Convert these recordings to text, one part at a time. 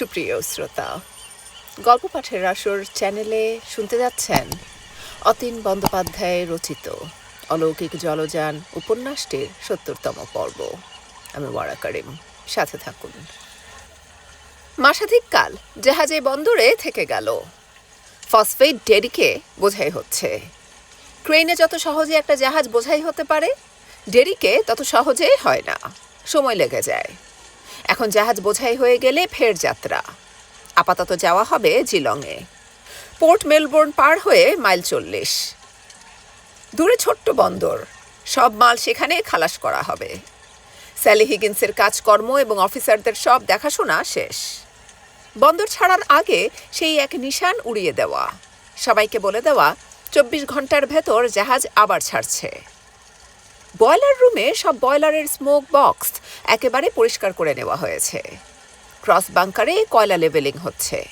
সুপ্রিয় শ্রোতা, গল্প পাঠের আসর চ্যানেলে শুনতে যাচ্ছেন অতীন বন্দ্যোপাধ্যায় রচিত অলৌকিক জলযান উপন্যাসটির সত্তরতম পর্ব। আমি ওয়ারা করিম, সাথে থাকুন। মাসাধিক কাল জাহাজে বন্দরে থেকে গেল। ফসফেট ডেরিকে বোঝাই হচ্ছে। ক্রেনে যত সহজে একটা জাহাজ বোঝাই হতে পারে, ডেরিকে তত সহজেই হয় না। সময় লেগে যায়। এখন জাহাজ বোঝাই হয়ে গেলে ফের যাত্রা। আপাতত যাওয়া হবে জিলংয়ে। পোর্ট মেলবোর্ন পার হয়ে মাইল চল্লিশ। দূরে ছোট্ট বন্দর। সব মাল সেখানে খালাস করা হবে। স্যালি হিগিন্সের কাজকর্ম এবং অফিসারদের সব দেখাশোনা শেষ। বন্দর ছাড়ার আগে সেই এক নিশান উড়িয়ে দেওয়া। সবাইকে বলে দেওয়া, চব্বিশ ঘণ্টার ভেতর জাহাজ আবার ছাড়ছে। বয়লার রুমে সব বয়লারের স্মোক বক্স একেবারে পরিষ্কার করে নেওয়া হয়েছে। ক্রস বাংকারে কয়লা লেভেলিং হচ্ছে।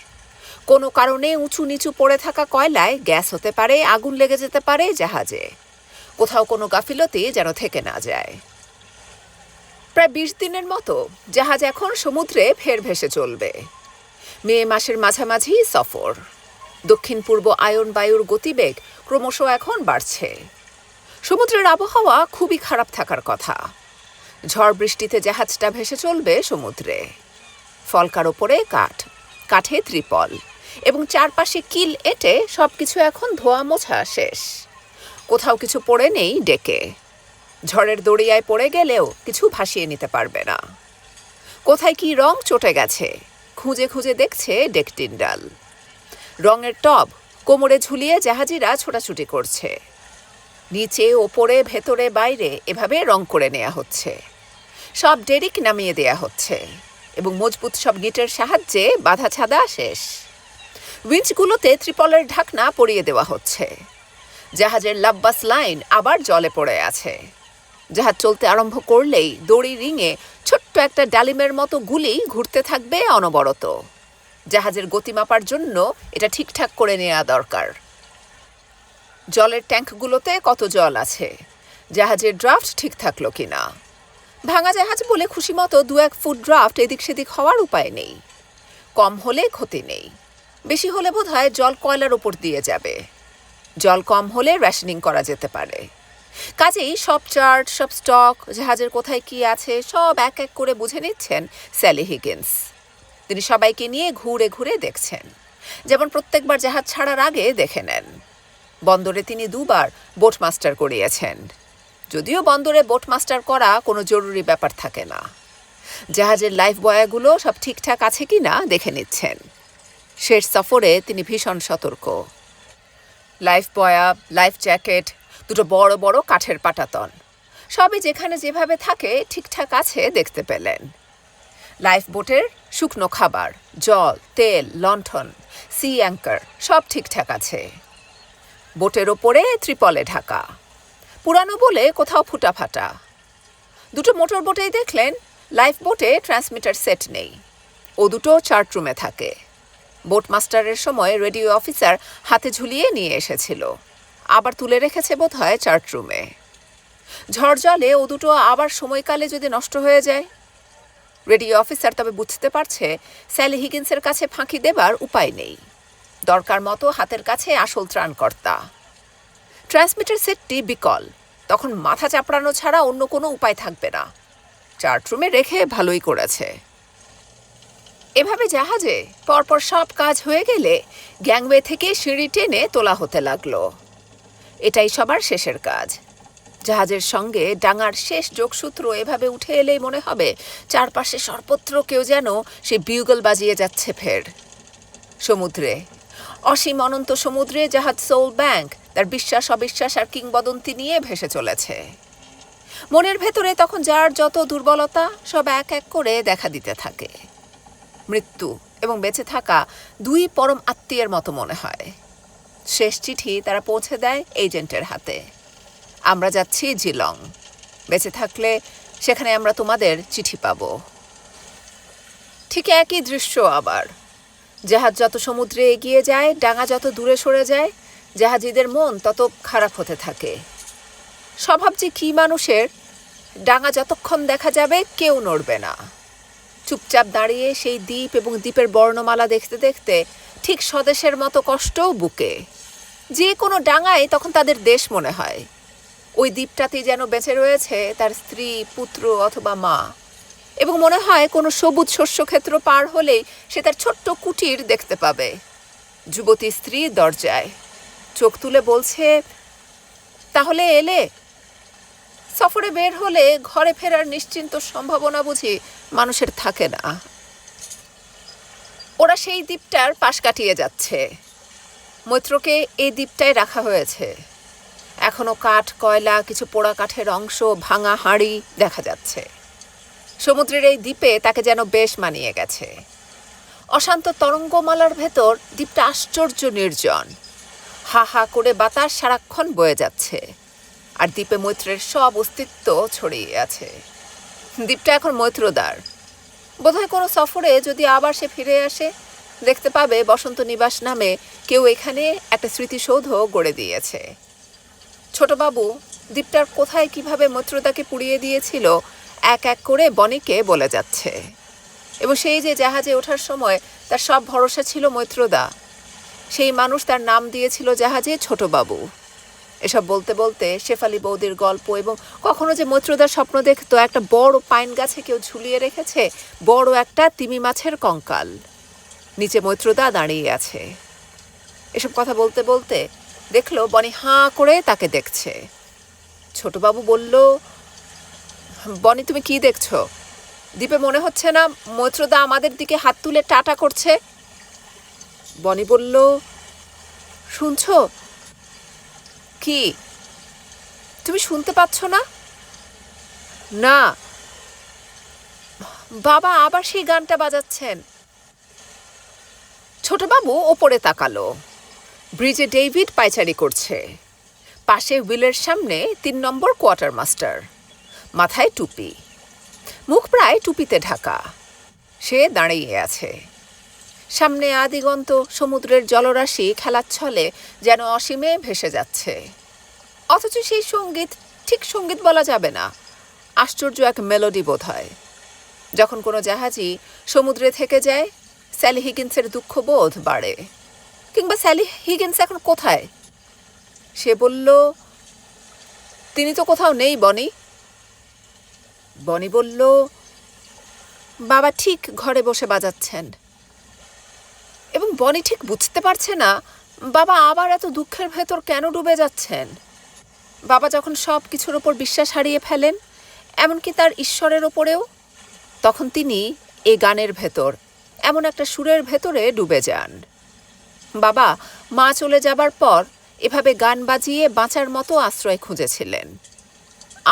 কোনো কারণে উঁচু নিচু পড়ে থাকা কয়লায় গ্যাস হতে পারে, আগুন লেগে যেতে পারে জাহাজে। কোথাও কোনো গাফিলতি যেন থেকে না যায়। প্রায় বিশ দিনের মতো জাহাজ এখন সমুদ্রে ফের ভেসে চলবে। মে মাসের মাঝামাঝি সফর। দক্ষিণ পূর্ব আয়ন বায়ুর গতিবেগ ক্রমশ এখন বাড়ছে। সমুদ্রের আবহাওয়া খুবই খারাপ থাকার কথা। ঝড় বৃষ্টিতে জাহাজটা ভেসে চলবে সমুদ্রে। ফলকার ওপরে কাঠ, কাঠে ত্রিপল এবং চারপাশে কিল এটে সব কিছু এখন ধোয়া মোছা শেষ। কোথাও কিছু পড়ে নেই ডেকে। ঝড়ের দড়িয়ায় পড়ে গেলেও কিছু ভাসিয়ে নিতে পারবে না। কোথায় কি রং চটে গেছে, খুঁজে খুঁজে দেখছে ডেকটিন্ডাল। রঙের টব কোমরে ঝুলিয়ে জাহাজিরা ছোটাছুটি করছে। নিচে, ওপরে, ভেতরে, বাইরে এভাবে রং করে নেওয়া হচ্ছে। সব ডেরিক নামিয়ে দেয়া হচ্ছে এবং মজবুত সব গিটের সাহায্যে বাধা ছাদা শেষ। উইঞ্চগুলোতে ত্রিপলের ঢাকনা পরিয়ে দেওয়া হচ্ছে। জাহাজের লাব্বাস লাইন আবার জলে পড়ে আছে। জাহাজ চলতে আরম্ভ করলেই দড়ি রিঙে ছোট্ট একটা ডালিমের মতো গুলি ঘুরতে থাকবে অনবরত। জাহাজের গতি মাপার জন্য এটা ঠিকঠাক করে নেওয়া দরকার। জলের ট্যাঙ্কগুলোতে কত জল আছে? জাহাজের ড্রাফট ঠিক থাকল কিনা? ভাঙা জাহাজ বলে খুশি মতো দু এক ফুট ড্রাফট এদিক সেদিক হওয়ার উপায় নেই। কম হলে ক্ষতি নেই। বেশি হলে বোধ হয় জল কয়লার ওপর দিয়ে যাবে। জল কম হলে রেশনিং করা যেতে পারে। কাজেই সব চার্ট, সব স্টক, জাহাজের কোথায় কি আছে, সব এক এক করে বুঝে নিচ্ছেন স্যালি হিগিন্স। তিনি সবাইকে নিয়ে ঘুরে ঘুরে দেখছেন। যেমন প্রত্যেকবার জাহাজ ছাড়ার আগে দেখে নেন। বন্দরে তিনি দুবার বোট মাস্টার করিয়েছেন। যদিও বন্দরে বোট মাস্টার করা কোনো জরুরি ব্যাপার থাকে না। জাহাজের লাইফ বয়াগুলো সব ঠিকঠাক আছে কি না দেখে নিচ্ছেন। শেষ সফরে তিনি ভীষণ সতর্ক। লাইফ বয়া, লাইফ জ্যাকেট, দুটো বড় বড় কাঠের পাটাতন, সবই যেখানে যেভাবে থাকে ঠিকঠাক আছে দেখতে পেলেন। লাইফ বোটের শুকনো খাবার, জল, তেল, লণ্ঠন সি অ্যাঙ্কার সব ঠিকঠাক আছে। বোটের ওপরে ত্রিপলে ঢাকা। পুরানো বলে কোথাও ফুটা ফাটা দুটো মোটর বোটেই দেখলেন, লাইফ বোটে ট্রান্সমিটার সেট নেই। ও দুটো চার্ট রুমে থাকে। বোট মাস্টারের সময় রেডিও অফিসার হাতে ঝুলিয়ে নিয়ে এসেছিল। আবার তুলে রেখেছে বোধ হয় চার্ট রুমে। ঝড় জলে ও দুটো আবার সময়কালে যদি নষ্ট হয়ে যায়? রেডিও অফিসার তবে বুঝতে পারছে স্যালি হিগিন্সের কাছে ফাঁকি দেবার উপায় নেই। দরকার মতো হাতের কাছে আসল ত্রাণকর্তা। ট্রান্সমিটার সেটটি বিকল। তখন মাথা চাপড়ানো ছাড়া অন্য কোনো উপায় থাকবে না। চার্ট রুমে রেখে ভালোই করেছে। এভাবে জাহাজে পরপর সব কাজ হয়ে গেলে গ্যাংওয়ে থেকে সিঁড়ি টেনে তোলা হতে লাগল। এটাই সবার শেষের কাজ। জাহাজের সঙ্গে ডাঙার শেষ যোগসূত্র এভাবে উঠে এলেই মনে হবে চারপাশে সর্বত্র কেউ যেন সে বিউগল বাজিয়ে যাচ্ছে ফের। সমুদ্রে অসীম অনন্ত সমুদ্রে জাহাজ সোল ব্যাংক তার বিশ্বাস, অবিশ্বাস আর কিংবদন্তি নিয়ে ভেসে চলেছে। মনের ভেতরে তখন যার যত দুর্বলতা, সব এক এক করে দেখা দিতে থাকে। মৃত্যু এবং বেঁচে থাকা দুই পরম আত্মীয়ের মতো মনে হয়। শেষ চিঠি তারা পৌঁছে দেয় এজেন্টের হাতে। আমরা যাচ্ছি জিলং। বেঁচে থাকলে সেখানে আমরা তোমাদের চিঠি পাব। ঠিক একই দৃশ্য আবার। জাহাজ যত সমুদ্রে এগিয়ে যায়, ডাঙা যত দূরে সরে যায়, জাহাজিদের মন তত খারাপ হতে থাকে। স্বভাব যে কী মানুষের? ডাঙা যতক্ষণ দেখা যাবে, কেউ নড়বে না। চুপচাপ দাঁড়িয়ে সেই দ্বীপ এবং দ্বীপের বর্ণমালা দেখতে দেখতে ঠিক স্বদেশের মতো কষ্টও বুকে। যে কোনো ডাঙায় তখন তাদের দেশ মনে হয়। ওই দ্বীপটাতেই যেন বেঁচে রয়েছে তার স্ত্রী, পুত্র অথবা মা। এবং মনে হয় কোনো সবুজ শস্যক্ষেত্র পার হলেই সে তার ছোট্ট কুটির দেখতে পাবে। যুবতী স্ত্রী দরজায় চোখ তুলে বলছে, তাহলে এলে? সফরে বের হলে ঘরে ফেরার নিশ্চিন্ত সম্ভাবনা বুঝি মানুষের থাকে না। ওরা সেই দ্বীপটার পাশ কাটিয়ে যাচ্ছে। মৈত্রকে এই দ্বীপটায় রাখা হয়েছে। এখনও কাঠ, কয়লা, কিছু পোড়া কাঠের অংশ, ভাঙা হাঁড়ি দেখা যাচ্ছে। সমুদ্রের এই দ্বীপে তাকে যেন বেশ মানিয়ে গেছে। অশান্ত তরঙ্গমালার ভেতর দ্বীপটা আশ্চর্য নির্জন। হা হা করে বাতাস সারাক্ষণ বয়ে যাচ্ছে আর দ্বীপে মৈত্রের সব অস্তিত্ব ছড়িয়ে আছে। দ্বীপটা এখন মৈত্রদার বোধহয় কোনো সফরে যদি আবার সে ফিরে আসে, দেখতে পাবে বসন্ত নিবাস নামে কেউ এখানে একটা স্মৃতিসৌধ গড়ে দিয়েছে। ছোটবাবু, দ্বীপটার কোথায় কীভাবে মৈত্রদাকে পুড়িয়ে দিয়েছিল এক এক করে বনিকে বলে যাচ্ছে। এবং সেই যে জাহাজে ওঠার সময় তার সব ভরসা ছিল মৈত্রদা। সেই মানুষ তার নাম দিয়েছিল জাহাজে ছোটবাবু। এসব বলতে বলতে শেফালি বৌদির গল্প এবং কখনো যে মৈত্রদার স্বপ্ন দেখতো একটা বড় পাইন গাছে কেউ ঝুলিয়ে রেখেছে বড় একটা তিমি মাছের কঙ্কাল। নিচে মৈত্রদা দাঁড়িয়ে আছে। এসব কথা বলতে বলতে দেখল বনি হাঁ করে তাকে দেখছে। ছোটবাবু বলল বনি, তুমি কি দেখছ? দ্বীপে মনে হচ্ছে না মৈত্রদা আমাদের দিকে হাত তুলে টাটা করছে। বনি বলল, শুনছো? কি? তুমি শুনতে পাচ্ছ না? না। বাবা, আবার সেই গানটা বাজাচ্ছেন। ছোটবাবু ওপরে তাকালো। ব্রিজে ডেভিড পায়চারি করছে। পাশে উইলের সামনে তিন নম্বর কোয়ার্টার মাস্টার। মাথায় টুপি। মুখ প্রায় টুপিতে ঢাকা। সে দাঁড়িয়ে আছে। সামনে আদিগন্ত সমুদ্রের জলরাশি খেলার ছলে যেন অসীমে ভেসে যাচ্ছে। অথচ সেই সংগীত ঠিক সংগীত বলা যাবে না। আশ্চর্য এক মেলোডি বোধ হয়। যখন কোনো জাহাজই সমুদ্রে থেকে যায়, স্যালি হিগিন্সের দুঃখবোধ বাড়ে। কিংবা স্যালি হিগিন্স এখন কোথায়? সে বলল, তিনি তো কোথাও নেই, বনি। বনি বলল, বাবা ঠিক ঘরে বসে বাজাচ্ছেন। এবং বনি ঠিক বুঝতে পারছে না, বাবা আবার এত দুঃখের ভেতর কেন ডুবে যাচ্ছেন? বাবা যখন সব কিছুর ওপর বিশ্বাস হারিয়ে ফেলেন, এমনকি তার ঈশ্বরের ওপরেও তখন তিনি এ গানের ভেতর, এমন একটা সুরের ভেতরে ডুবে যান। বাবা মা চলে যাবার পর, এভাবে গান বাজিয়ে বাঁচার মতো আশ্রয় খুঁজেছিলেন।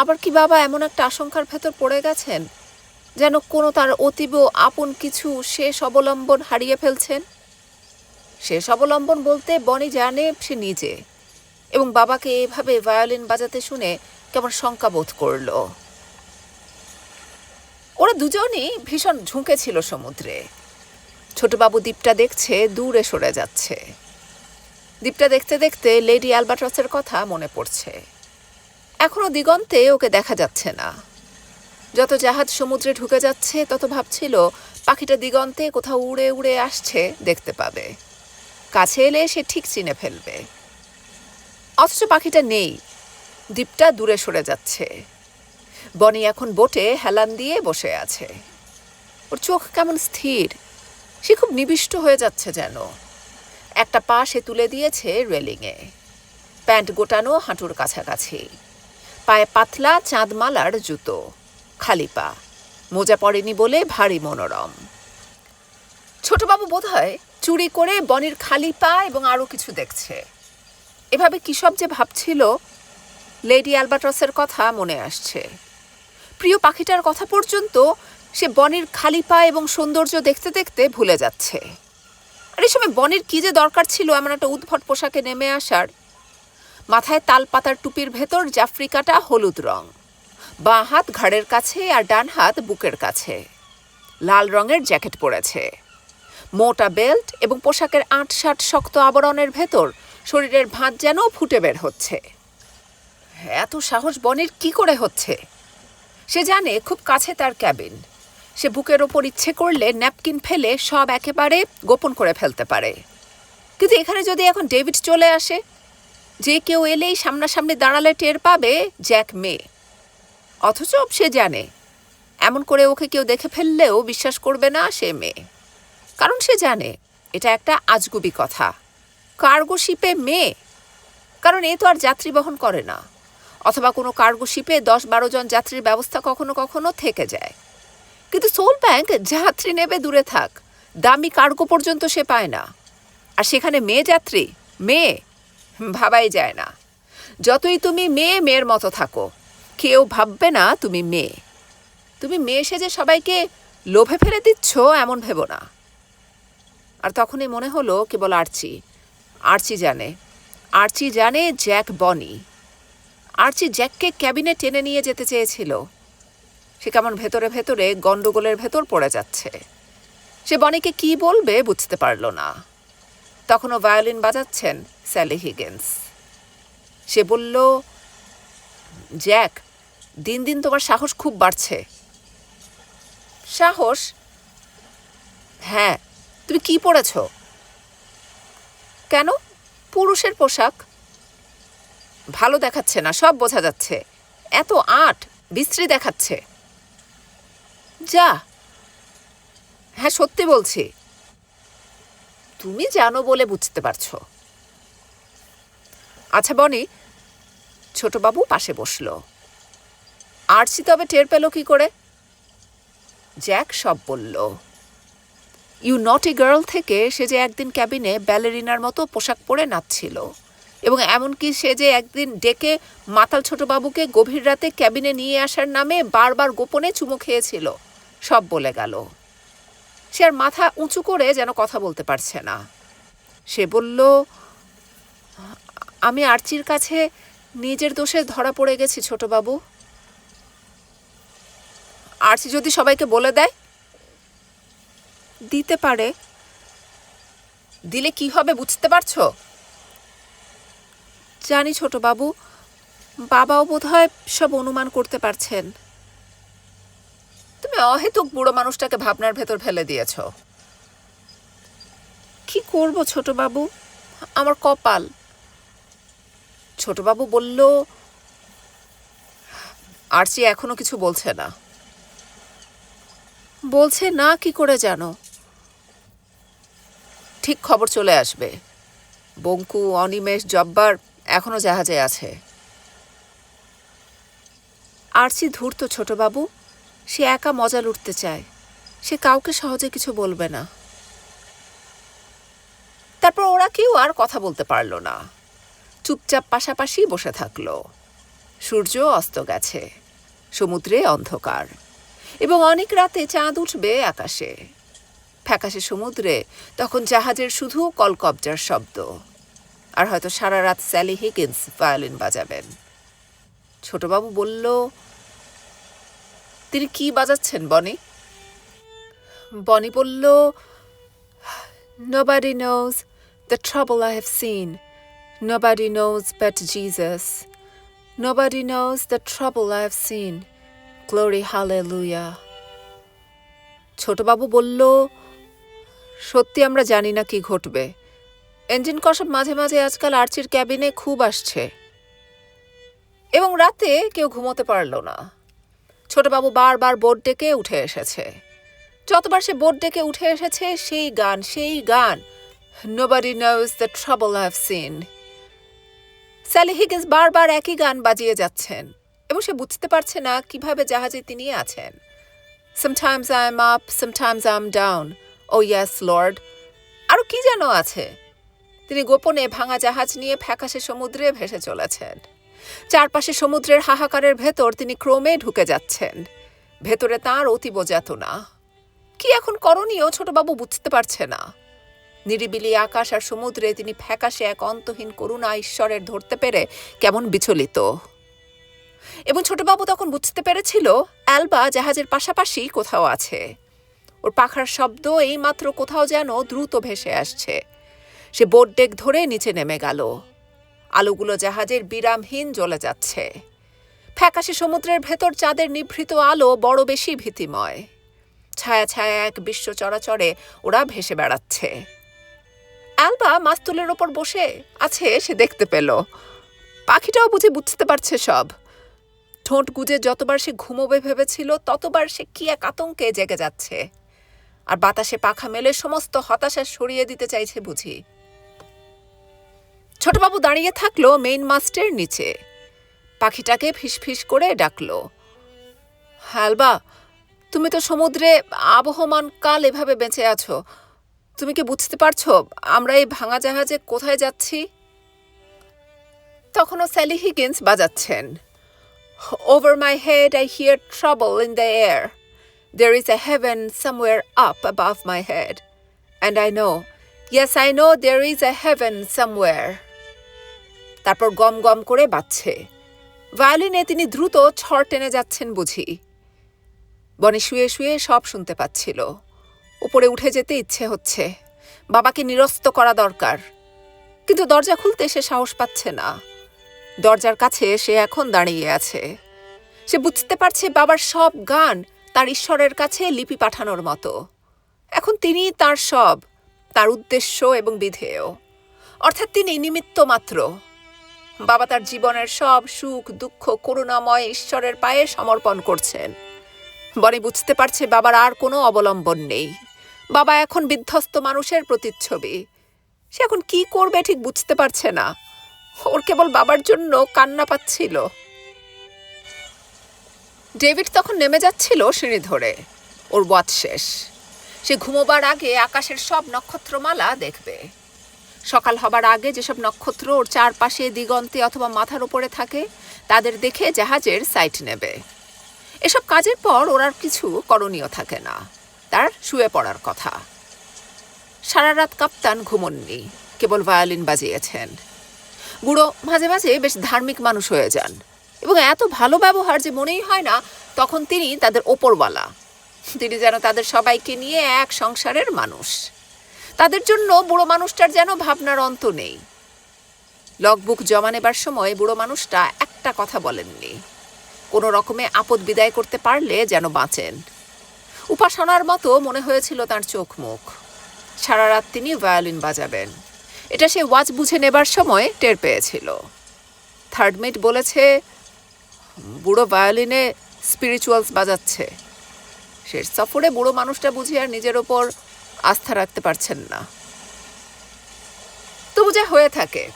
আবার কি বাবা এমন একটা আশঙ্কার ভেতর পড়ে গেছেন? যেন কোনো তার অতীব আপন কিছু শেষ অবলম্বন হারিয়ে ফেলছেন? শেষ অবলম্বন বলতে বনি জানে সে নিজে। এবং বাবাকে এভাবে ভায়োলিন বাজাতে শুনে কেমন শঙ্কা বোধ করল। ওরা দুজনই ভীষণ ঝুঁকে ছিল সমুদ্রে। ছোটবাবু দ্বীপটা দেখছে, দূরে সরে যাচ্ছে। দ্বীপটা দেখতে দেখতে লেডি অ্যালবাট্রসের কথা মনে পড়ছে। এখনও দিগন্তে ওকে দেখা যাচ্ছে না। যত জাহাজ সমুদ্রে ঢুকে যাচ্ছে, তত ভাবছিল পাখিটা দিগন্তে কোথাও উড়ে উড়ে আসছে দেখতে পাবে। কাছে এলে সে ঠিক চিনে ফেলবে। অথচ পাখিটা নেই। দ্বীপটা দূরে সরে যাচ্ছে। বনি এখন বোটে হেলান দিয়ে বসে আছে। ওর চোখ কেমন স্থির। সে খুব নিবিষ্ট হয়ে যাচ্ছে যেন। একটা পা সে তুলে দিয়েছে রেলিংয়ে। প্যান্ট গোটানো হাঁটুর কাছাকাছি। পায়ে পাতলা চাঁদমালার জুতো। খালি পা। মোজা পড়েনি বলে ভারী মনোরম। ছোটবাবু বোধ হয় চুরি করে বনির খালি পা এবং আরও কিছু দেখছে। এভাবে কী সব যে ভাবছিল, লেডি অ্যালবাট্রসের কথা মনে আসছে। প্রিয় পাখিটার কথা পর্যন্ত সে বনির খালি পা এবং সৌন্দর্য দেখতে দেখতে ভুলে যাচ্ছে। আর এই সময় বনির কী যে দরকার ছিল এমন একটা উদ্ভট পোশাকে নেমে আসার মাথায় তাল পাতার টুপির ভেতর জাফরি কাটা হলুদ রং। বাঁ হাত ঘাড়ের কাছে আর ডান হাত বুকের কাছে। লাল রঙের জ্যাকেট পরেছে। মোটা বেল্ট এবং পোশাকের আট ষাট শক্ত আবরণের ভেতর শরীরের ভাঁজ যেন ফুটে বের হচ্ছে। এত সাহস বনের কি করে হচ্ছে? সে জানে খুব কাছে তার ক্যাবিন। সে বুকের ওপর ইচ্ছে করলে ন্যাপকিন ফেলে সব একেবারে গোপন করে ফেলতে পারে। কিন্তু এখানে যদি এখন ডেভিড চলে আসে যে কেউ এলেই সামনাসামনি দাঁড়ালে টের পাবে জ্যাক মেয়ে। অথচ সে জানে, এমন করে ওকে কেউ দেখে ফেললেও বিশ্বাস করবে না সে মেয়ে। কারণ সে জানে, এটা একটা আজগুবি কথা। কার্গো শিপে মেয়ে? কারণ এ তো আর যাত্রী বহন করে না। অথবা কোনো কার্গো শিপে দশ বারো জন যাত্রীর ব্যবস্থা কখনো কখনো থেকে যায়। কিন্তু সোল ব্যাংক যাত্রী নেবে দূরে থাক, দামি কার্গো পর্যন্ত সে পায় না। আর সেখানে মেয়ে যাত্রী? মেয়ে? ভাবাই যায় না। যতই তুমি মেয়ে, মেয়ের মতো থাকো, কেউ ভাববে না তুমি মেয়ে। তুমি মেয়ে সেজে সবাইকে লোভে ফেলে দিচ্ছ, এমন ভেবো না। আর তখনই মনে হলো কেবল আর্চি। আর্চি জানে। আর্চি জানে জ্যাক বনি। আর্চি জ্যাককে ক্যাবিনে টেনে নিয়ে যেতে চেয়েছিল। সে কেমন ভেতরে ভেতরে গন্ডগোলের ভেতর পড়ে যাচ্ছে। সে বনিকে কি বলবে বুঝতে পারল না। তখনও ভায়োলিন বাজাচ্ছেন। স্যালি হিগেন্স সে বলল, জ্যাক, দিন দিন তোমার সাহস খুব বাড়ছে। সাহস? হ্যাঁ তুমি কি পড়েছ? কেন? পুরুষের পোশাক। ভালো দেখাচ্ছে না, সব বোঝা যাচ্ছে। এত আট, বিশ্রী দেখাচ্ছে। যা। হ্যাঁ সত্যি বলছি। তুমি জানো বলে বুঝতে পারছ। আচ্ছা বনি, ছোটবাবু পাশে বসল। আরসি তবে টের পেল কি করে? জ্যাক সব বলল ইউ নট নটি গার্ল থেকে সে যে একদিন ক্যাবিনে ব্যালেরিনার মতো পোশাক পরে নাচছিল, এবং এমনকি সে যে একদিন ডেকে মাতাল ছোটবাবুকে গভীর রাতে ক্যাবিনে নিয়ে আসার নামে বারবার গোপনে চুমো খেয়েছিল, সব বলে গেল। সে আর মাথা উঁচু করে যেন কথা বলতে পারছে না। সে বলল আমি আর্চির কাছে নিজের দোষে ধরা পড়ে গেছি, ছোটবাবু। আর্চি যদি সবাইকে বলে দেয়, দিতে পারে। দিলে কি হবে বুঝতে পারছ? জানি ছোট বাবু বাবাও বোধহয় সব অনুমান করতে পারছেন। তুমি অহেতুক বুড়ো মানুষটাকে ভাবনার ভেতর ফেলে দিয়েছ। কি করব ছোট বাবু আমার কপাল। ছোটবাবু বলল, আরচি এখনও কিছু বলছে না। বলছে না, কি করে জানো? ঠিক খবর চলে আসবে। বঙ্কু, অনিমেষ, জব্বার এখনও জাহাজে আছে। আরচি ধূর্ত ছোটবাবু, সে একা মজা লুটতে চায়। সে কাউকে সহজে কিছু বলবে না। তারপর ওরা কেউ আর কথা বলতে পারল না। চুপচাপ পাশাপাশি বসে থাকল। সূর্য অস্ত গেছে, সমুদ্রে অন্ধকার এবং অনেক রাতে চাঁদ উঠবে আকাশে। ফ্যাকাশে সমুদ্রে তখন জাহাজের শুধু কলকবজার শব্দ। আর হয়তো সারা রাত স্যালি হিগিন্স ভায়োলিন বাজাবেন। ছোটবাবু বলল, তিনি কি বাজাচ্ছেন, বনি? বনি বলল, Nobody knows the trouble I have seen. Nobody knows but Jesus. Nobody knows the trouble I have seen. Glory, hallelujah. ছোটবাবু বলল, সত্যি আমরা জানি না কি ঘটবে ইঞ্জিন কষাপ মাঝে মাঝে আজকাল আর্চির ক্যাবিনে খুব আসছে এবং রাতে কেউ ঘুমোতে পারল না ছোটবাবু বারবার বোর্ড ডেকে উঠে এসেছে যতবার সে বোর্ড ডেকে উঠে এসেছে, সেই গান সেই গান nobody knows the trouble have seen Sally Higgins বারবার একই গান বাজিয়ে যাচ্ছেন এবং সে বুঝতে পারছে না কীভাবে জাহাজে তিনি আছেন। Sometimes I'm up, sometimes I'm down. Oh yes, Lord. আরও কি যেন আছে। তিনি গোপনে ভাঙা জাহাজ নিয়ে ফ্যাকাশে সমুদ্রে ভেসে চলেছেন। চারপাশে সমুদ্রের হাহাকারের ভেতর তিনি ক্রমে ঢুকে যাচ্ছেন। ভেতরে তাঁর অতীব যাতনা। কি এখন করণীয় ছোটবাবু বুঝতে পারছে না। নিরিবিলি আকাশ আর সমুদ্রে তিনি ফ্যাকাশে এক অন্তহীন করুণা ঈশ্বরের ধরতে পেরে কেমন বিচলিত। এবং ছোটবাবু তখন বুঝতে পেরেছিল, অ্যালবা জাহাজের পাশাপাশি কোথাও আছে। ওর পাখার শব্দ এইমাত্র কোথাও যেন দ্রুত ভেসে আসছে। সে বোট ডেক ধরে নিচে নেমে গেল। আলোগুলো জাহাজের বিরামহীন জ্বলে যাচ্ছে। ফ্যাকাশে সমুদ্রের ভেতর চাঁদের নিভৃত আলো বড় বেশি ভীতিময়। ছায়া ছায়া এক বিশ্ব চরাচরে ওরা ভেসে বেড়াচ্ছে। অ্যালবা মাস্তুলের ওপর বসে আছে, সে দেখতে পেল। পাখিটাও বুঝে বুঝতে পারছে সব। ঠোঁট গুজে যতবার সে ঘুমোবে ভেবেছিল, ততবার সে কি এক আতঙ্কে জেগে যাচ্ছে। আর বাতাসে পাখা মেলে সমস্ত হতাশা সরিয়ে দিতে চাইছে বুঝি। ছোটবাবু দাঁড়িয়ে থাকল মেইন মাস্টের নিচে। পাখিটাকে ফিসফিস করে ডাকলো। হালবা তুমি তো সমুদ্রে আবহমান কাল এভাবে বেঁচে আছো। তুমি কি বুঝতে পারছ আমরা এই ভাঙা জাহাজে কোথায় যাচ্ছি? তখনও স্যালি হিগিন্স বাজাচ্ছেন। Over my head I hear trouble in the air there is a heaven somewhere up above my head and I know yes I know there is a heaven somewhere তারপর গম গম করে বাজছে। ভায়োলিনে তিনি দ্রুত ছড় টেনে যাচ্ছেন বুঝি। বনে শুয়ে শুয়ে সব শুনতে পাচ্ছিল। উপরে উঠে যেতে ইচ্ছে হচ্ছে। বাবাকে নিরস্ত করা দরকার। কিন্তু দরজা খুলতে সে সাহস পাচ্ছে না। দরজার কাছে সে এখন দাঁড়িয়ে আছে। সে বুঝতে পারছে বাবার সব গান তার ঈশ্বরের কাছে লিপি পাঠানোর মতো। এখন তিনি তার সব, তার উদ্দেশ্য এবং বিধেয়। অর্থাৎ তিনি নিমিত্ত মাত্র। বাবা তার জীবনের সব সুখ, দুঃখ, করুণাময় ঈশ্বরের পায়ে সমর্পণ করছেন। বনে বুঝতে পারছে বাবার আর কোনো অবলম্বন নেই। বাবা এখন বিধ্বস্ত মানুষের প্রতিচ্ছবি। সে এখন কি করবে ঠিক বুঝতে পারছে না। ওর কেবল বাবার জন্য কান্না পাচ্ছিল। ডেভিড তখন নেমে যাচ্ছিল সিঁড়ি ধরে। ওর ওয়াচ শেষ। সে ঘুমোবার আগে আকাশের সব নক্ষত্রমালা দেখবে। সকাল হবার আগে যেসব নক্ষত্র ওর চারপাশে দিগন্তে অথবা মাথার উপরে থাকে, তাদের দেখে জাহাজের সাইট নেবে। এসব কাজের পর ওর আর কিছু করণীয় থাকে না। তার শুয়ে পড়ার কথা। সারা রাত কাপ্তান ঘুমননি, কেবল ভায়োলিন বাজিয়েছেন। বুড়ো মাঝে মাঝে বেশ ধার্মিক মানুষ হয়ে যান এবং এত ভালো ব্যবহার যে মনেই হয় না, তখন তিনি তাদের ওপরওয়ালা। তিনি যেন তাদের সবাইকে নিয়ে এক সংসারের মানুষ। তাদের জন্য বুড়ো মানুষটার যেন ভাবনার অন্ত নেই। লগবুক জমা নেবার সময় বুড়ো মানুষটা একটা কথা বলেননি। কোনো রকমে আপদ বিদায় করতে পারলে যেন বাঁচেন। উপাসনার মতো মনে হয়েছিল তার চোখ মুখ। সারা রাত তিনি ভায়োলিন বাজাবেন। এটা সে ওয়াচ বুঝে নেবার সময় টের পেয়েছিল। থার্ড মেট বলেছে, বুড়ো ভায়োলিনে স্পিরিচুয়ালস বাজাচ্ছে। শেষ সফরে বুড়ো মানুষটা বুঝি আর নিজের ওপর আস্থা রাখতে পারছেন না। তবু যা হয়ে থাকে।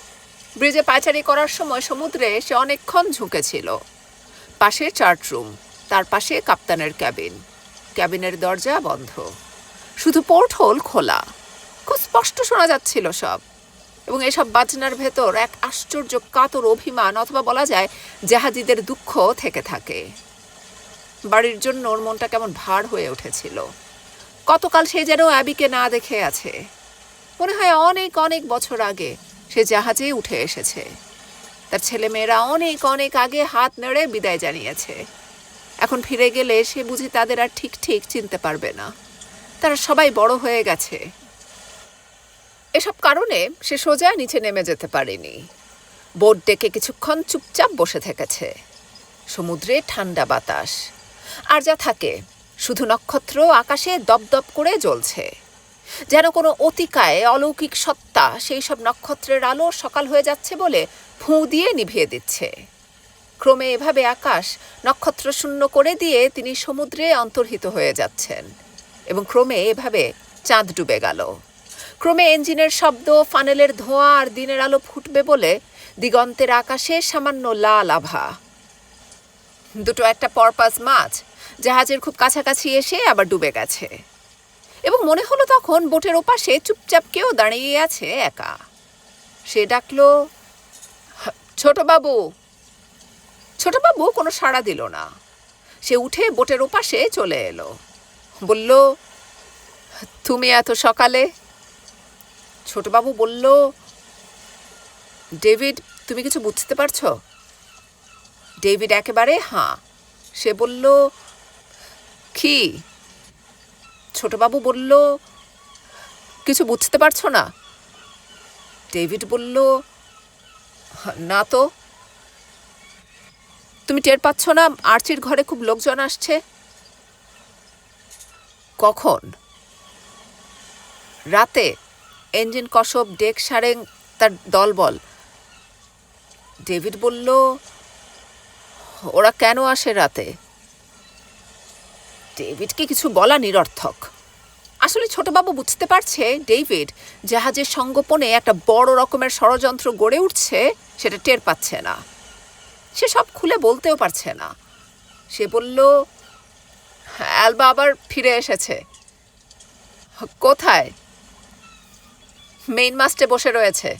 ব্রিজে পায়চারি করার সময় সমুদ্রে সে অনেকক্ষণ ঝুঁকেছিল। পাশে চার্ট রুম, তার পাশে কাপ্তানের ক্যাবিন। ক্যাবিনের দরজা বন্ধ। শুধু পোর্ট হোল খোলা। খুব স্পষ্ট শোনা যাচ্ছিল সব। এবং এসব বাজনার ভেতর এক আশ্চর্য কাতর অভিমান অথবা বলা যায় জাহাজিদের দুঃখ থেকে থাকে। বাড়ির জন্য ওর মনটা কেমন ভার হয়ে উঠেছিল। কতকাল সে যেন অ্যাবিকে না দেখে আছে। মনে হয় অনেক অনেক বছর আগে সে জাহাজে উঠে এসেছে। তার ছেলেমেয়েরা অনেক অনেক আগে হাত নেড়ে বিদায় জানিয়েছে। এখন ফিরে গেলে সে বুঝি তাদের আর ঠিক ঠিক চিনতে পারবে না। তারা সবাই বড় হয়ে গেছে। এসব কারণে সে সোজা নিচে নেমে যেতে পারেনি। বোট ডেকে কিছুক্ষণ চুপচাপ বসে থেকেছে। সমুদ্রে ঠান্ডা বাতাস। আর যা থাকে, শুধু নক্ষত্র আকাশে দপদপ করে জ্বলছে। যেন কোনো অতিকায় অলৌকিক সত্তা সেই সব নক্ষত্রের আলো সকাল হয়ে যাচ্ছে বলে ফুঁ দিয়ে নিভিয়ে দিচ্ছে। ক্রমে এভাবে আকাশ নক্ষত্র শূন্য করে দিয়ে তিনি সমুদ্রে অন্তর্হিত হয়ে যাচ্ছেন এবং ক্রমে এভাবে চাঁদ ডুবে গেল। ক্রমে ইঞ্জিনের শব্দ, ফানেলের ধোঁয়া আর দিনের আলো ফুটবে বলে দিগন্তের আকাশে সামান্য লাল আভা। দুটো একটা পরপাস মাছ জাহাজের খুব কাছাকাছি এসে আবার ডুবে গেছে। এবং মনে হলো তখন বোটের ওপাশে চুপচাপ কেউ দাঁড়িয়ে আছে একা। সে ডাকলো, ছোটবাবু ছোটবাবু কোনো সাড়া দিল না। সে উঠে বোটের ওপাশে চলে এলো। বলল, তুমি এত সকালে? ছোটবাবু বলল, ডেভিড, তুমি কিছু বুঝতে পারছ? ডেভিড একেবারে হাঁ সে বলল, কি? ছোটবাবু বলল, কিছু বুঝতে পারছ না? ডেভিড বলল, না তো। তুমি টের পাচ্ছ না আর্চির ঘরে খুব লোকজন আসছে। কখন? রাতে। ইঞ্জিন কসব, ডেক সারেং, তার দলবল। ডেভিড বলল, ওরা কেন আসে রাতে? ডেভিডকে কিছু বলা নিরর্থক। আসলে ছোটবাবু বুঝতে পারছে, ডেভিড জাহাজের সঙ্গোপনে একটা বড় রকমের ষড়যন্ত্র গড়ে উঠছে, সেটা টের পাচ্ছে না। সে সব খুলে বলতেও পারছে না। সে বলল, অ্যালবা আবার ফিরে এসেছে। কোথায়? মেইন মাস্টে বসে রয়েছে।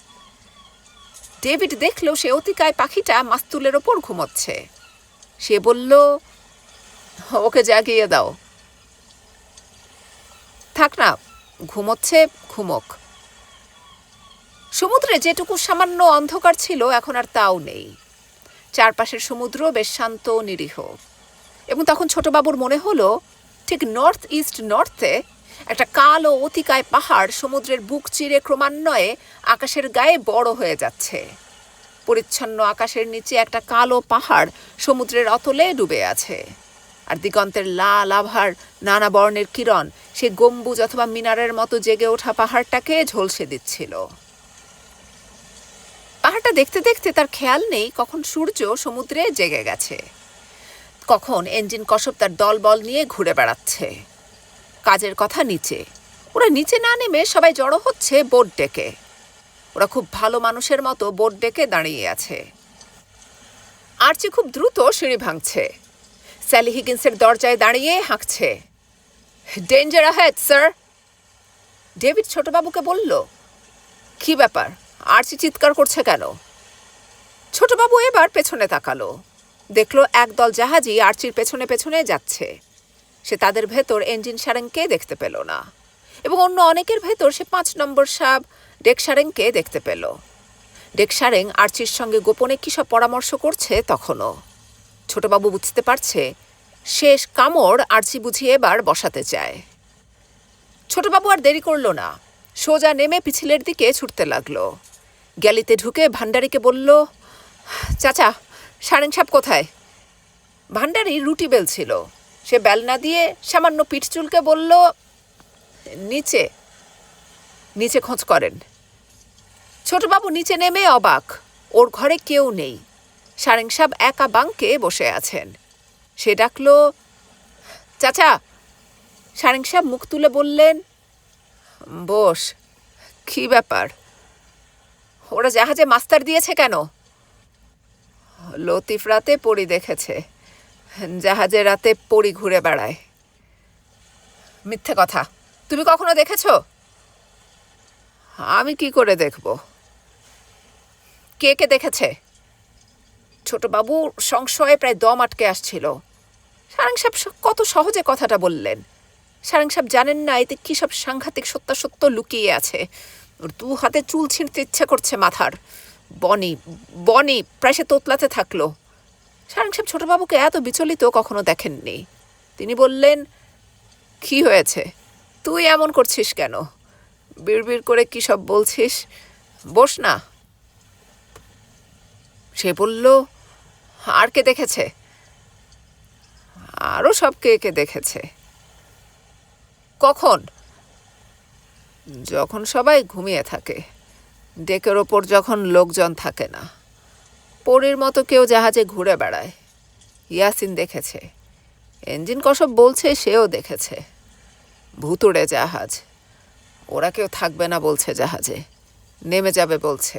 ডেভিড দেখল সে অতিকায় পাখিটা মাস্তুলের ওপর ঘুমোচ্ছে। সে বলল, ওকে জাগিয়ে দাও। থাক না, ঘুমোচ্ছে, ঘুমোক। সমুদ্রে যেটুকু সামান্য অন্ধকার ছিল, এখন আর তাও নেই। চারপাশের সমুদ্র বেশ শান্ত নিরীহ। এবং তখন ছোটবাবুর মনে হলো, ঠিক নর্থ ইস্ট নর্থে একটা কালো অতিকায় পাহাড় সমুদ্রের বুক চিরে ক্রমান্বয়ে আকাশের গায়ে বড় হয়ে যাচ্ছে। পরিচ্ছন্ন আকাশের নিচে একটা কালো পাহাড় সমুদ্রের অতলে ডুবে আছে। আর দিগন্তের লাল আভার, নানা বর্ণের কিরণ, সে গম্বুজ অথবা মিনারের মতো জেগে ওঠা পাহাড়টাকে ঝলসে দিচ্ছিল। পাহাড়টা দেখতে দেখতে তার খেয়াল নেই, কখন সূর্য সমুদ্রে জেগে গেছে। কখন এঞ্জিন কসব তার দল বল নিয়ে ঘুরে বেড়াচ্ছে। কাজের কথা নিচে। ওরা নিচে না নেমে সবাই জড়ো হচ্ছে বোট ডেকে। ওরা খুব ভালো মানুষের মতো বোট ডেকে দাঁড়িয়ে আছে। আর্চি খুব দ্রুত সিঁড়ি ভাঙছে। স্যালি হিগিন্সের দরজায় দাঁড়িয়ে হাঁকছে। ডেঞ্জার আহেড স্যার ডেভিড ছোটবাবুকে বলল, কি ব্যাপার? আর্চি চিৎকার করছে কেন? ছোটবাবু এবার পেছনে তাকালো। দেখল একদল জাহাজই আর্চির পেছনে পেছনে যাচ্ছে। সে তাদের ভেতর ইঞ্জিন সারেংকে দেখতে পেল না। এবং অন্য অনেকের ভেতর সে পাঁচ নম্বর সাব ডেক সারেংকে দেখতে পেল। ডেক সারেং আর্চির সঙ্গে গোপনে কী সব পরামর্শ করছে তখনও। ছোটবাবু বুঝতে পারছে, শেষ কামড় আর্চি বুঝিয়ে এবার বসাতে চায়। ছোটবাবু আর দেরি করল না। সোজা নেমে পিছিলের দিকে ছুটতে লাগল। গ্যালিতে ঢুকে ভান্ডারিকে বলল, চাচা সারেং সাপ কোথায়? ভান্ডারি রুটি বেলছিল। সে বেলনা দিয়ে সামান্য পিঠ চুলকে বলল, নিচে নিচে খোঁজ করেন। ছোটবাবু নিচে নেমে অবাক, ওর ঘরে কেউ নেই। সারেং সাহেব একা বাঙ্কে বসে আছেন। সে ডাকল, চাচা সারেং সাহেব মুখ তুলে বললেন, বস, কি ব্যাপার? ওরা জাহাজে মাস্টার দিয়েছে কেন? লতিফ রাতে পড়ি দেখেছে। জাহাজে রাতে পড়ি ঘুরে বেড়ায়। মিথ্যে কথা। তুমি কখনো দেখেছ? আমি কি করে দেখব? কে কে দেখেছে? ছোটবাবু সংশয়ে প্রায় দম আটকে আসছিল। সারাং সাহেব কত সহজে কথাটা বললেন। সারাং সাহেব জানেন না এতে কী সব সাংঘাতিক সত্যাসত্য লুকিয়ে আছে। দু হাতে চুল ছিঁড়তে ইচ্ছে করছে মাথার। বনি বনি প্রায় সে তোতলাতে থাকল। সারাং সাহেব ছোটবাবুকে এত বিচলিত কখনো দেখেননি। তিনি বললেন, কি হয়েছে? তুই এমন করছিস কেন? বিড়বিড় করে কি সব বলছিস? বস না। সে বলল, আর কে দেখেছে? আরও সব কে কে দেখেছে? কখন? যখন সবাই ঘুমিয়ে থাকে, ডেকের ওপর যখন লোকজন থাকে না, পরীর মতো কেউ জাহাজে ঘুরে বেড়ায়। ইয়াসিন দেখেছে, ইঞ্জিন কসব বলছে সেও দেখেছে। ভুতুড়ে জাহাজ, ওরা কেউ থাকবে না বলছে জাহাজে, নেমে যাবে বলছে।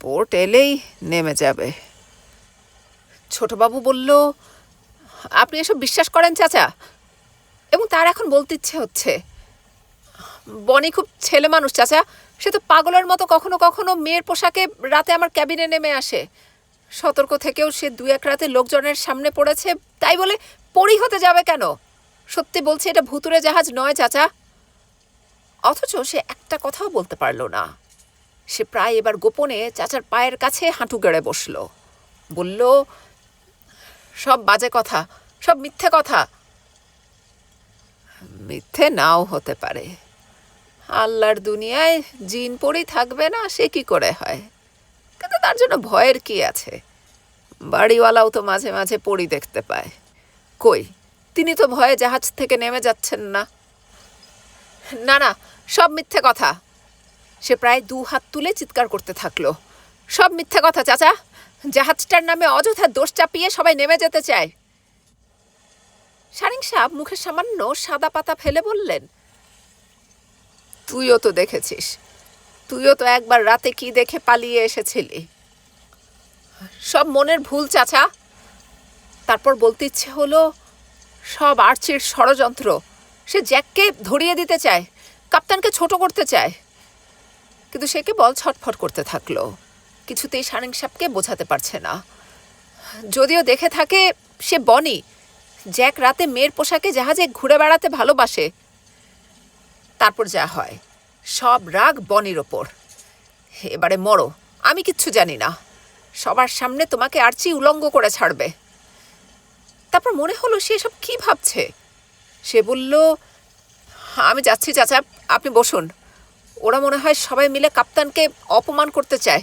পোর্ট এলেই নেমে যাবে। ছোটবাবু বলল, আপনি এসব বিশ্বাস করেন, চাচা? এবং তার এখন বলতে ইচ্ছে হচ্ছে বনি খুব ছেলে মানুষ, চাচা। সে তো পাগলের মতো কখনো কখনো মেয়ের পোশাকে রাতে আমার ক্যাবিনে নেমে আসে। সতর্ক থেকেও সে দু এক রাতে লোকজনের সামনে পড়েছে, তাই বলে পরি হতে যাবে কেন? সত্যি বলছে, এটা ভুতুরে জাহাজ নয়, চাচা। অথচ সে একটা কথাও বলতে পারল না। সে প্রায় এবার গোপনে চাচার পায়ের কাছে হাঁটু গেড়ে বসল। বলল, সব বাজে কথা, সব মিথ্যে কথা। মিথ্যে নাও হতে পারে। আল্লাহর দুনিয়ায় জিন পড়ি থাকবে না, সে কি করে হয়? কিন্তু তার জন্য ভয়ের কি আছে? বাড়িওয়ালাও তো মাঝে মাঝে পড়ি দেখতে পায়। কই, তিনি তো ভয়ে জাহাজ থেকে নেমে যাচ্ছেন না। না না, সব মিথ্যে কথা। সে প্রায় দু হাত তুলে চিৎকার করতে থাকল। সব মিথ্যে কথা, চাচা। জাহাজটার নামে অযথা দোষ চাপিয়ে সবাই নেমে যেতে চায়। সারিং সাহেব মুখে সামান্য সাদা পাতা ফেলে বললেন তুইও তো দেখেছিস। তুইও তো একবার রাতে কি দেখে পালিয়ে এসেছিলি। সব মনের ভুল, চাচা। তারপর বলতে ইচ্ছে হলো, সব আর্চির ষড়যন্ত্র, সে জ্যাককে ধরিয়ে দিতে চায়, কাপ্তানকে ছোট করতে চায়। কিন্তু সে কেবল ছটফট করতে থাকল। কিছুতেই সারেং সাপকে বোঝাতে পারছে না। যদিও দেখে থাকে সে বনি, জ্যাক রাতে মেয়ের পোশাকে জাহাজে ঘুরে বেড়াতে ভালোবাসে তারপর যা হয়। সব রাগ বনের ওপর। এবারে মরো, আমি কিচ্ছু জানি না। সবার সামনে তোমাকে আর্চি উলঙ্গ করে ছাড়বে। তারপর মনে হলো সে সব কী ভাবছে? সে বলল, আমি যাচ্ছি, চাচা, আপনি বসুন। ওরা মনে হয় সবাই মিলে কাপ্তানকে অপমান করতে চায়।